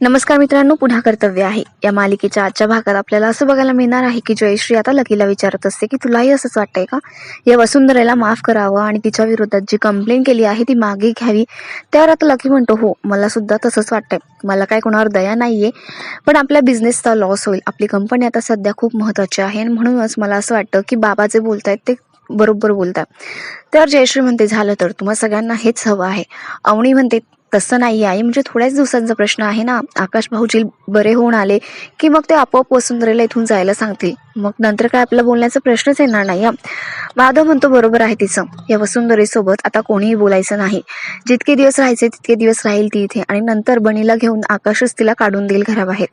नमस्कार मित्रांनो पुन्हा कर्तव्य आहे. या मालिकेच्या आजच्या भागात आपल्याला असं बघायला मिळणार आहे की जयश्री आता लकीला विचारत असते की तुलाही असंच वाटतंय का? या वसुंधरेला माफ करावं आणि तिच्या विरोधात जी कंप्लेंट केली आहे ती मागे घ्यावी. त्यावर आता लकी म्हणतो हो मला सुद्धा तसंच वाटतंय. मला काय कोणावर दया नाहीये पण आपल्या बिझनेसचा लॉस होईल. आपली कंपनी आता सध्या खूप महत्वाची आहे आणि म्हणूनच मला असं वाटतं की बाबा जे बोलतायत ते बरोबर बोलतात त्यावर जयश्री म्हणते झालं तर तुम्हा सगळ्यांना हेच हवं आहे. अवणी म्हणते तसं नाही आहे म्हणजे थोड्याच दिवसांचा प्रश्न आहे ना. आकाश भाऊजी बरे होऊन आले की मग ते आपोआप वसुंधरेला इथून जायला सांगतील. मग नंतर काय आपला बोलण्याचा प्रश्नच येणार नाही. माधव म्हणतो बरोबर आहे तिचं. या वसुंधरेसोबत आता कोणीही बोलायचं नाही. जितके दिवस राहायचे तितके दिवस राहील ती इथे. आणि नंतर बनीला घेऊन आकाशच तिला काढून देईल घराबाहेर.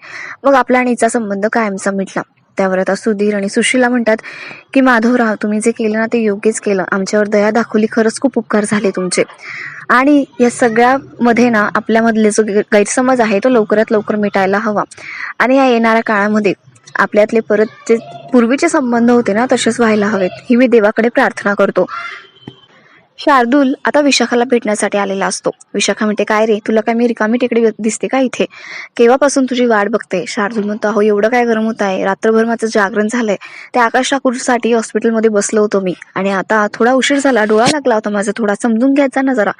मग आपला आणि हिचा संबंध कायमचा मिटला. त्यावर आता सुधीर आणि सुशीला म्हणतात की माधवराव तुम्ही जे केलं ना ते योग्यच केलं. आमच्यावर दया दाखवली खरंच खूप उपकार झाले तुमचे. आणि या सगळ्यामध्ये ना आपल्यामधले जो गैरसमज आहे तो लवकरात लवकर मिटायला हवा. आणि या येणाऱ्या काळामध्ये आपल्यातले परत जे पूर्वीचे संबंध होते ना तसेच व्हायला हवेत. ही मी देवाकडे प्रार्थना करतो. शार्दूल आता विशाखाला भेटण्यासाठी आलेला असतो. विशाखा म्हणते काय रे तुला काय मी रिकामी टेकडी दिसते का इथे? केव्हापासून तुझी वाट बघते? शार्दूल म्हणतो अहो एवढं काय गरम होत आहे. रात्रभर माझं जागरण झालंय. त्या आकाश ठाकूरसाठी हॉस्पिटलमध्ये बसलो होतो मी. आणि आता थोडा उशीर झाला डोळा लागला होता माझा. थोडा समजून घ्यायचा ना जरा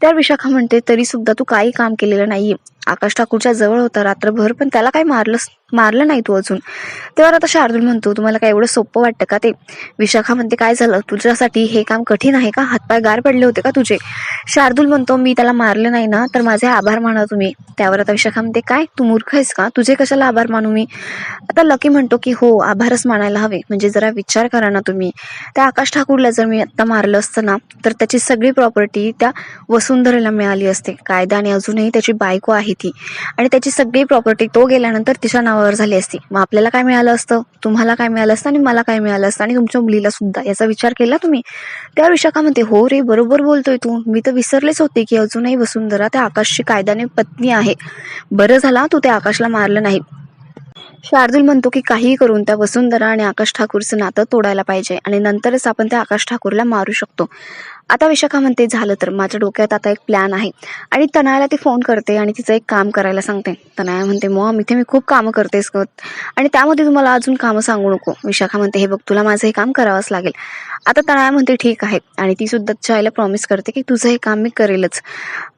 त्या विशाखा म्हणते तरी सुद्धा तू काही काम केलेलं नाहीये. आकाश ठाकूरच्या जवळ होता. रात्रभर पण त्याला काही मारलंस मारलं नाही तू अजून. तेव्हा आता शार्दूल म्हणतो तुम्हाला काय एवढं सोपं वाटतं का ते? विशाखा म्हणते काय झालं? तुझ्यासाठी हे काम कठीण आहे का? हातपाय गार पडले होते का तुझे? शार्दूल म्हणतो मी त्याला मारलं नाही ना तर माझे आभार माना तुम्ही. त्यावर आता विशाखा म्हणते काय? तू मूर्ख आहेस का? तुझे कशाला आभार मानू मी? आता लकी म्हणतो की हो आभारच मानायला हवे. म्हणजे जरा विचार करा ना तुम्ही. त्या आकाश ठाकूरला जर मी आता मारलं असतं ना तर त्याची सगळी प्रॉपर्टी त्या वसुंधरेला मिळाली असते. कायदा आणि अजूनही त्याची बायको आहे ती. आणि त्याची सगळी प्रॉपर्टी तो गेल्यानंतर तिच्या नावावर झाली असती. मग आपल्याला काय मिळालं असतं? तुम्हाला काय मिळालं असतं आणि मला काय मिळालं असतं? आणि तुमच्या मुलीला सुद्धा. याचा विचार केला तुम्ही? त्या विशाखा म्हणते हो रे बरोबर बोलतोय तू. मी तर विसरलेच होते की अजूनही वसुंधरा त्या आकाशची कायद्याने पत्नी आहे. बरं झाला तू त्या आकाशला मारलं नाही. शार्दूल म्हणतो की काहीही करून त्या वसुंधरा आणि आकाश ठाकूरचं नातं तोडायला पाहिजे आणि नंतरच आपण त्या आकाश ठाकूरला मारू शकतो. आता विशाखा म्हणते झालं तर. माझ्या डोक्यात आता एक प्लॅन आहे. आणि तनायाला ती फोन करते आणि तिचं एक काम करायला सांगते. तनाया म्हणते मॉम इथे मी खूप कामं करतेस आणि त्यामध्ये तुम्हाला अजून कामं सांगू नको. विशाखा म्हणते हे बघ तुला माझं हे काम करावंच लागेल. आता तनया म्हणते ठीक आहे. आणि ती सुद्धा तिच्या आईला प्रॉमिस करते की तुझं हे काम मी करेलच.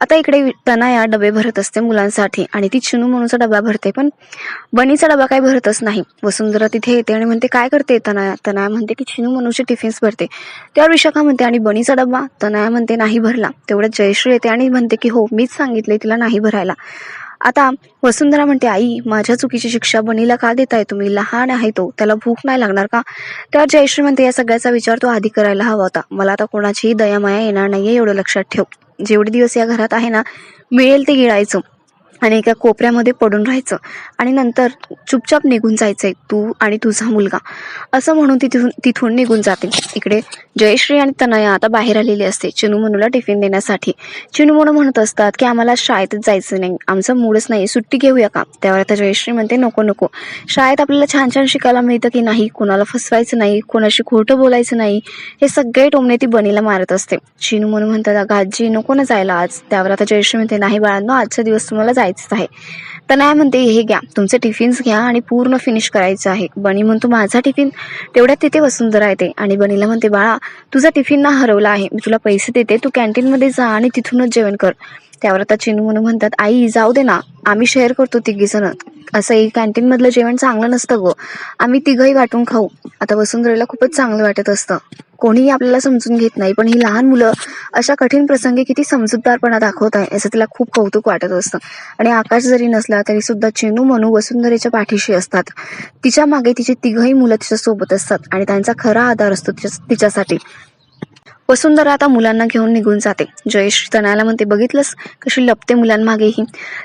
आता इकडे तनाया डबे भरत असते मुलांसाठी आणि ती चिनू म्हणूनचा डबा भरते पण बनीचा डबा काही भरतच नाही. वसुंधरा तिथे येते आणि म्हणते काय करते तनाया तनाया म्हणते की चिनू मनूचे टिफिन्स भरते. त्यावर विशाखा म्हणते आणि बनीचा डबा? तनाया म्हणते नाही भरला. तेवढ्यात जयश्री येते आणि म्हणते की हो मीच सांगितले तिला नाही भरायला. आता वसुंधरा म्हणते आई माझ्या चुकीची शिक्षा बनीला का देताय तुम्ही? लहान आहे तो. त्याला भूक नाही लागणार का? त्यावर जयश्री म्हणते या सगळ्याचा विचार तो आधी करायला हवा होता. मला आता कोणाचीही दयामाया येणार नाहीये एवढं लक्षात ठेव. जेवढे दिवस या घरात आहे ना मिळेल ते गिळायचं. आणि एका कोपऱ्यामध्ये पडून राहायचं. आणि नंतर चुपचाप निघून जायचंय तू आणि तुझा मुलगा. असं म्हणून तिथून तिथून निघून जाते. इकडे जयश्री आणि तनया आता बाहेर आलेली असते चिनू मनूला टिफिन देण्यासाठी. चिनू मनू म्हणत असतात की आम्हाला शाळेतच जायचं नाही आमचं मूडच नाही सुट्टी घेऊया का? त्यावर आता जयश्री म्हणते नको नको. शाळेत आपल्याला छान छान शिकायला मिळतं की नाही? कोणाला फसवायचं नाही? कोणाशी खोटं बोलायचं नाही? हे सगळे टोमणे ती बनीला मारत असते. चिनू म्हणून म्हणतात अगं आजी नको ना जायला आज. त्यावर आता जयश्री म्हणते नाही बाळांनो आजचा दिवस तुम्हाला जायचं 伝え、तर नाही म्हणते हे घ्या तुमचे टिफिन्स घ्या आणि पूर्ण फिनिश करायचं आहे. बनी म्हणतो माझा टिफिन तेवढ्यात तिथे वसुंधरा येते. आणि बनीला म्हणते बाळा तुझा टिफिन ना हरवला आहे. मी तुला पैसे देते. तू कॅन्टीनमध्ये जा आणि तिथूनच जेवण कर. त्यावर आता चिनू म्हणून म्हणतात आई जाऊ दे ना. आम्ही शेअर करतो तिघी जण असंही कॅन्टीनमधलं जेवण चांगलं नसतं गो. आम्ही तिघही वाटून खाऊ. आता वसुंधरेला खूपच चांगलं वाटत असतं. कोणीही आपल्याला समजून घेत नाही पण ही लहान मुलं अशा कठीण प्रसंगी किती समजूतदारपणा दाखवत आहे याचं तिला खूप कौतुक वाटत असतं. आणि आकाश जरी नसला तरी सुद्धा चेनू मनू वसुंधरेच्या पाठीशी असतात. तिच्यामागे तिची तिघही मुलं तिच्या सोबत असतात आणि त्यांचा खरा आधार असतो तिच्यासाठी. वसुंधरा आता मुलांना घेऊन निघून जाते. जयश्री तनाला म्हणते बघितलंस? कशी लपते मुलांमागेही.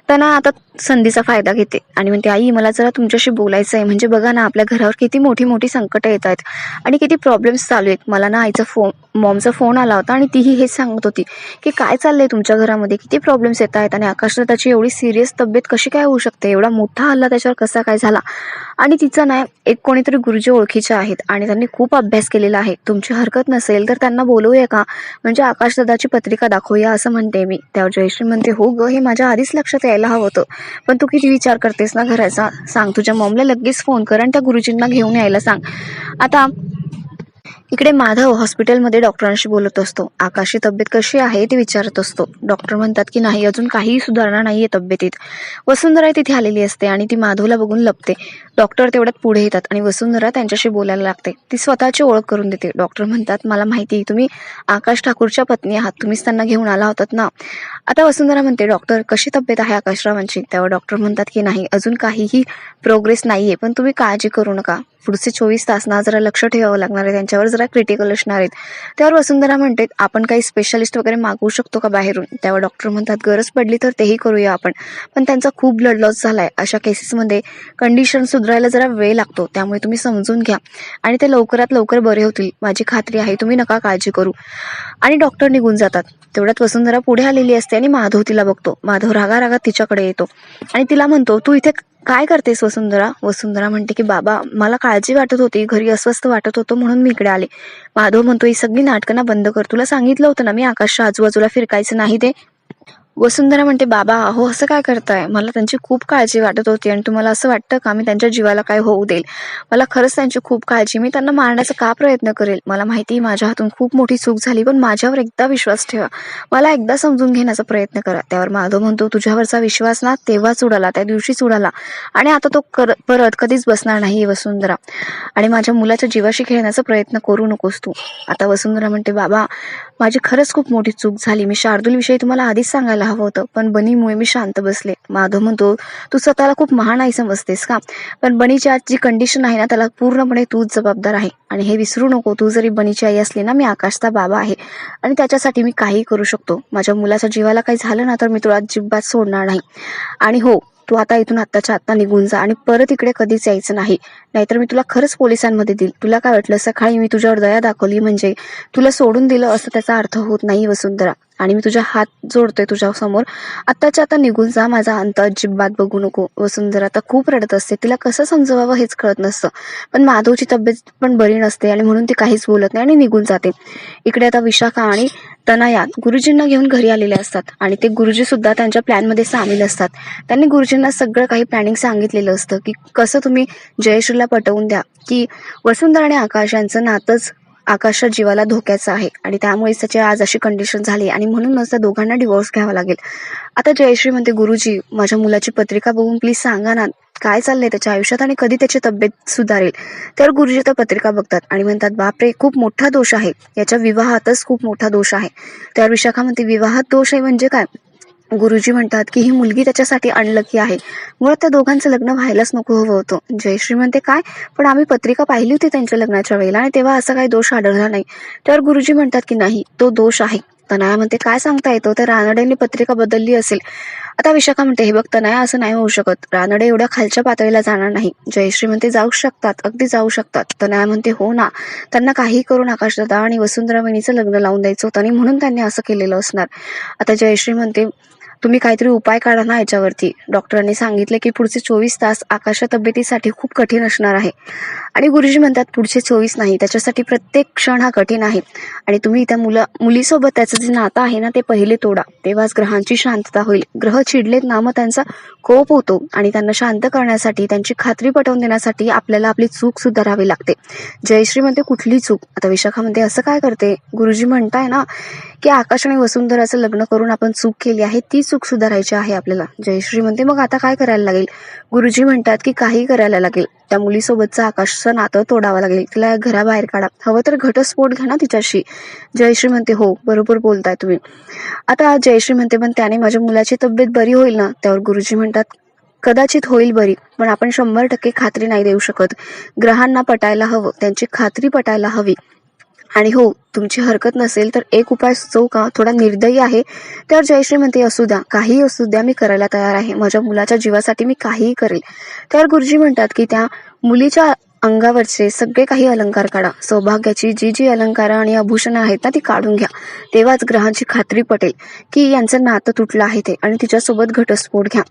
तना आता संधीचा फायदा घेते आणि म्हणते आई मला जरा तुमच्याशी बोलायचं आहे म्हणजे बघा ना आपल्या घरावर किती मोठी मोठी संकट येत आहेत आणि किती प्रॉब्लेम्स चालू आहेत. मला ना आईचा फोन मॉमचा फोन आला होता आणि तीही हेच सांगत होती की काय चाललंय तुमच्या घरामध्ये? किती प्रॉब्लेम्स येत आहेत आणि आकाशला त्याची एवढी सिरियस तब्येत कशी काय होऊ शकते? एवढा मोठा हल्ला त्याच्यावर कसा काय झाला? आणि तिचं ना एक कोणीतरी गुरुजी ओळखीचे आहेत आणि त्यांनी खूप अभ्यास केलेला आहे. तुमची हरकत नसेल तर त्यांना बोलव बोलवूया का? म्हणजे आकाशदादाची पत्रिका दाखवूया असं म्हणते मी. त्यावर जयश्री म्हणते हो ग हे माझ्या आधीच लक्षात यायला हवं होतं. पण तू किती विचार करतेस ना घराचा? सांग तुझ्या मॉमला लगेच फोन कर आणि त्या गुरुजींना घेऊन यायला सांग. आता इकडे माधव हॉस्पिटलमध्ये डॉक्टरांशी बोलत असतो. आकाशची तब्येत कशी आहे ते विचारत असतो. डॉक्टर म्हणतात की नाही अजून काहीही सुधारणा नाहीये तब्येतीत. वसुंधरा तिथे आलेली असते आणि ती माधवला बघून लपते. डॉक्टर तेवढ्यात पुढे येतात आणि वसुंधरा त्यांच्याशी बोलायला लागते. ती स्वतःची ओळख करून देते. डॉक्टर म्हणतात मला माहिती आहे, तुम्ही आकाश ठाकूरच्या पत्नी आहात. तुम्हीच त्यांना घेऊन आला होतात ना? आता वसुंधरा म्हणते डॉक्टर कशी तब्येत आहे आकाशरावांची? त्यावर डॉक्टर म्हणतात की नाही अजून काहीही प्रोग्रेस नाहीये पण तुम्ही काळजी करू नका. पुढचे चोवीस तास ना जरा लक्ष ठेवावं लागणार आहे त्यांच्यावर जरा क्रिटिकल असणार आहेत. त्यावर वसुंधरा म्हणते आपण काही स्पेशालिस्ट वगैरे मागवू शकतो का बाहेरून? त्यावर डॉक्टर म्हणतात गरज पडली तर तेही करूया आपण. पण त्यांचा खूप ब्लड लॉस आहे अशा केसेसमध्ये कंडिशन सुधारायला जरा वेळ लागतो त्यामुळे तुम्ही समजून घ्या. आणि ते लवकरात लवकर बरे होतील. माझी खात्री आहे तुम्ही नका काळजी करू. आणि डॉक्टर निघून जातात. तेवढ्यात वसुंधरा पुढे आलेली असते आणि माधव तिला बघतो. माधव रागा रागात तिच्याकडे येतो. आणि तिला म्हणतो तू इथे काय करतेस वसुंधरा? वसुंधरा म्हणते की बाबा मला काळजी वाटत होती घरी अस्वस्थ वाटत होतो म्हणून मी इकडे आले. माधव म्हणतो ही सगळी नाटकं ना बंद कर. तुला सांगितलं होतं ना मी आकाशच्या आजूबाजूला फिरकायचं नाही ते? वसुंधरा म्हणते बाबा अहो असं काय करताय? मला त्यांची खूप काळजी वाटत होती आणि तुम्हाला असं वाटतं का मी त्यांच्या जीवाला काय होऊ देईल? मला खरंच त्यांची खूप काळजी. मी त्यांना मारण्याचा का प्रयत्न करेल? मला माहिती माझ्या हातून खूप मोठी चूक झाली पण माझ्यावर एकदा विश्वास ठेवा. मला एकदा समजून घेण्याचा प्रयत्न करा. त्यावर माधव म्हणतो तुझ्यावरचा विश्वास ना तेव्हाच उडाला त्या दिवशीच उडाला आणि आता तो कर परत कधीच बसणार नाही वसुंधरा. आणि माझ्या मुलाच्या जीवाशी खेळण्याचा प्रयत्न करू नकोस तू. आता वसुंधरा म्हणते बाबा माझी खरंच खूप मोठी चूक झाली. मी शार्दूल विषयी तुम्हाला आधीच सांगायला हवं होतं पण बनीमुळे मी शांत बसले. माधव म्हणतो तू स्वतःला खूप महान आई समजतेस का? पण बनीची आज जी कंडिशन आहे ना त्याला पूर्णपणे तूच जबाबदार आहे. आणि हे विसरू नको तू जरी बनीची आई असली ना मी आकाशचा बाबा आहे. आणि त्याच्यासाठी मी काही करू शकतो. माझ्या मुलाच्या जीवाला काही झालं ना तर मी तुला जिब्बात सोडणार नाही. आणि हो तू आता इथून आत्ताच्या आत्ता निघून जा आणि परत इकडे कधीच यायचं नाही. नाहीतर मी तुला खरंच पोलिसांमध्ये देईल. तुला काय वाटलं सकाळी मी तुझ्यावर दया दाखवली म्हणजे तुला सोडून दिलं असं त्याचा अर्थ होत नाही वसुंधरा. आणि मी तुझ्या हात जोडतोय तुझ्या समोर आत्ताच्या आता निघून जा माझा अंत अजिबात बघू नको. वसुंधरा आता खूप रडत असते. तिला कसं समजवावं हेच कळत नसतं. पण माधवची तब्येत पण बरी नसते आणि म्हणून ती काहीच बोलत नाही आणि निघून जाते. इकडे आता विशाखा आणि तनया गुरुजींना घेऊन घरी आलेले असतात आणि ते गुरुजी सुद्धा त्यांच्या प्लॅनमध्ये सामील असतात. त्यांनी गुरुजींना सगळं काही प्लॅनिंग सांगितलेलं असतं की कसं तुम्ही जयश्रीला पटवून द्या की वसुंधरा आणि आकाश यांचं नातंच आकाशच्या जीवाला धोक्याचा आहे. आणि त्यामुळेच त्याची आज अशी कंडिशन झाली आणि म्हणूनच त्या दोघांना डिवोर्स घ्यावा लागेल. आता जयश्री म्हणते गुरुजी माझ्या मुलाची पत्रिका बघून प्लीज सांगा ना काय चाललंय त्याच्या आयुष्यात आणि कधी त्याची तब्येत सुधारेल? तर गुरुजी त्या पत्रिका बघतात आणि म्हणतात बापरे खूप मोठा दोष आहे. याच्या विवाहातच खूप मोठा दोष आहे. तर विशाखा म्हणते विवाहात दोष आहे म्हणजे काय? गुरुजी म्हणतात की ही मुलगी त्याच्यासाठी अनलकी आहे. मुळात त्या दोघांचं लग्न व्हायलाच नको हवं होतं जयश्री म्हणते काय? पण आम्ही पत्रिका पाहिली होती त्यांच्या लग्नाच्या वेळेला आणि तेव्हा असा काही दोष आढळला नाही. त्यावर गुरुजी म्हणतात की नाही तो दोष आहे. तनाया म्हणते काय सांगता येतो? तर रानडेंनी पत्रिका बदलली असेल. आता विशाखा म्हणते हे बघ तनाया असं नाही होऊ शकत. रानडे एवढ्या खालच्या पातळीला जाणार नाही. जयश्री म्हणते जाऊ शकतात अगदी जाऊ शकतात. तनाया म्हणते हो ना. त्यांना काही करून आकाशदादा आणि वसुंधरा वहिनीचं लग्न लावून द्यायचं होतं आणि म्हणून त्यांनी असं केलेलं असणार. आता जयश्री म्हणते तुम्ही काहीतरी उपाय काढा ना याच्यावरती. डॉक्टरांनी सांगितले की पुढचे चोवीस तास आकाशच्या तब्येतीसाठी खूप कठीण असणार आहे. आणि गुरुजी म्हणतात पुढचे चोवीस नाही त्याच्यासाठी प्रत्येक क्षण हा कठीण आहे. आणि तुम्ही त्या मुला मुलीसोबत त्याचं जे नातं आहे ना ते पहिले तोडा. तेव्हाच ग्रहांची शांतता होईल. ग्रह चिडलेत ना मग त्यांचा कोप होतो. आणि त्यांना शांत करण्यासाठी त्यांची खात्री पटवून देण्यासाठी आपल्याला आपली चूक सुधारावी लागते. जयश्री म्हणते कुठली चूक? आता विशाखा म्हणते असं काय करते? गुरुजी म्हणताय ना की आकाश आणि वसुंधराचं लग्न करून आपण चूक केली आहे ती चूक सुधारायची आहे आपल्याला. जयश्री म्हणते मग आता काय करायला लागेल? गुरुजी म्हणतात की काही करायला लागेल. त्या मुलीसोबतचं आकाशचं नातं तोडावं लागेल. तिला घराबाहेर काढा. हवं तर घटस्फोट घ्या ना तिच्याशी. जयश्री म्हणते हो बरोबर बोलताय तुम्ही. आता जयश्री म्हणते पण त्याने माझ्या मुलाची तब्येत बरी होईल ना? त्यावर गुरुजी म्हणतात कदाचित होईल बरी पण आपण शंभर टक्के खात्री नाही देऊ शकत. ग्रहांना पटायला हवं. त्यांची खात्री पटायला हवी. आणि हो तुमची हरकत नसेल तर एक उपाय सुचवू का? थोडा निर्दयी आहे. तर जयश्री म्हणते असू द्या. काही असू द्या मी करायला तयार आहे. माझ्या मुलाच्या जीवासाठी मी काहीही करेल. तर गुरुजी म्हणतात की त्या मुलीच्या अंगावरचे सगळे काही अलंकार काढा. सौभाग्याची जी जी अलंकार आणि आभूषणं आहेत ना ती काढून घ्या. तेव्हाच ग्रहांची खात्री पटेल की यांचं नातं तुटलं आहे ते आणि तिच्यासोबत घटस्फोट घ्या.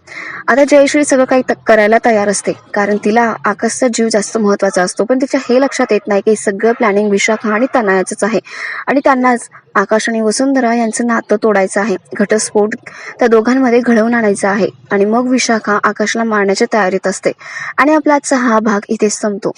आता जयश्री सगळं काही करायला तयार असते. कारण तिला आकाशचा जीव जास्त महत्त्वाचा असतो. पण तिच्या हे लक्षात येत नाही की सगळं प्लॅनिंग विशाखा आणि तनयाचंच आहे. आणि त्यांनाच आकाश आणि वसुंधरा यांचं नातं तोडायचं आहे. घटस्फोट त्या दोघांमध्ये घडवून आणायचा आहे. आणि मग विशाखा आकाशला मारण्याच्या तयारीत असते. आणि आपला आजचा हा भाग इथेच संपतो.